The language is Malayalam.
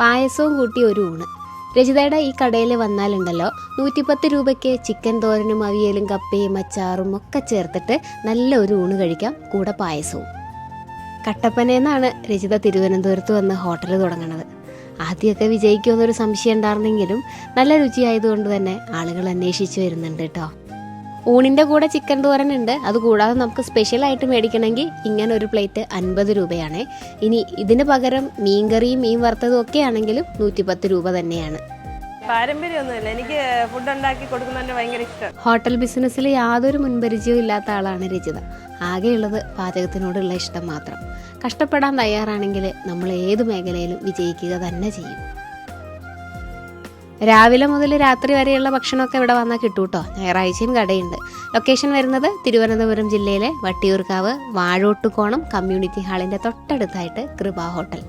പായസവും കൂട്ടി ഒരു ഊണ്. രജിതയുടെ ഈ കടയിൽ വന്നാലുണ്ടല്ലോ നൂറ്റിപ്പത്ത് രൂപയ്ക്ക് ചിക്കൻ തോരനും അവിയലും കപ്പയും അച്ചാറും ഒക്കെ ചേർത്തിട്ട് നല്ല ഒരു ഊണ് കഴിക്കാം കൂടെ പായസവും. കട്ടപ്പനയെന്നാണ് രജിത തിരുവനന്തപുരത്ത് വന്ന് ഹോട്ടൽ തുടങ്ങണത്. ആദ്യമൊക്കെ വിജയിക്കുമെന്നൊരു സംശയം ഉണ്ടായിരുന്നെങ്കിലും നല്ല രുചിയായതുകൊണ്ട് തന്നെ ആളുകൾ അന്വേഷിച്ചു വരുന്നുണ്ട് കേട്ടോ. ഊണിന്റെ കൂടെ ചിക്കൻ തോരൻ ഉണ്ട്. അതുകൂടാതെ നമുക്ക് സ്പെഷ്യലായിട്ട് മേടിക്കണമെങ്കിൽ ഇങ്ങനെ ഒരു പ്ലേറ്റ് അൻപത് രൂപയാണ്. ഇനി ഇതിന് പകരം മീൻകറിയും മീൻ വറുത്തതും ഒക്കെ ആണെങ്കിലും നൂറ്റിപ്പത്ത് രൂപ തന്നെയാണ്. പാരമ്പര്യമൊന്നുമില്ല. എനിക്ക് ഫുഡ് ഉണ്ടാക്കി കൊടുക്കുന്നതിന് ഭയങ്കര ഇഷ്ടം. ഹോട്ടൽ ബിസിനസ്സിൽ യാതൊരു മുൻപരിചയവും ഇല്ലാത്ത ആളാണ് രചിത. ആകെയുള്ളത് പാചകത്തിനോടുള്ള ഇഷ്ടം മാത്രം. കഷ്ടപ്പെടാൻ തയ്യാറാണെങ്കിൽ നമ്മൾ ഏത് മേഖലയിലും വിജയിക്കുക തന്നെ ചെയ്യും. രാവിലെ മുതൽ രാത്രി വരെയുള്ള ഭക്ഷണമൊക്കെ ഇവിടെ വന്നാൽ കിട്ടും കേട്ടോ ഞായറാഴ്ചയും കടയുണ്ട്. ലൊക്കേഷൻ വരുന്നത് തിരുവനന്തപുരം ജില്ലയിലെ വട്ടിയൂർക്കാവ് വാഴോട്ടുകോണം കമ്മ്യൂണിറ്റി ഹാളിന്റെ തൊട്ടടുത്തായിട്ട് കൃപ ഹോട്ടൽ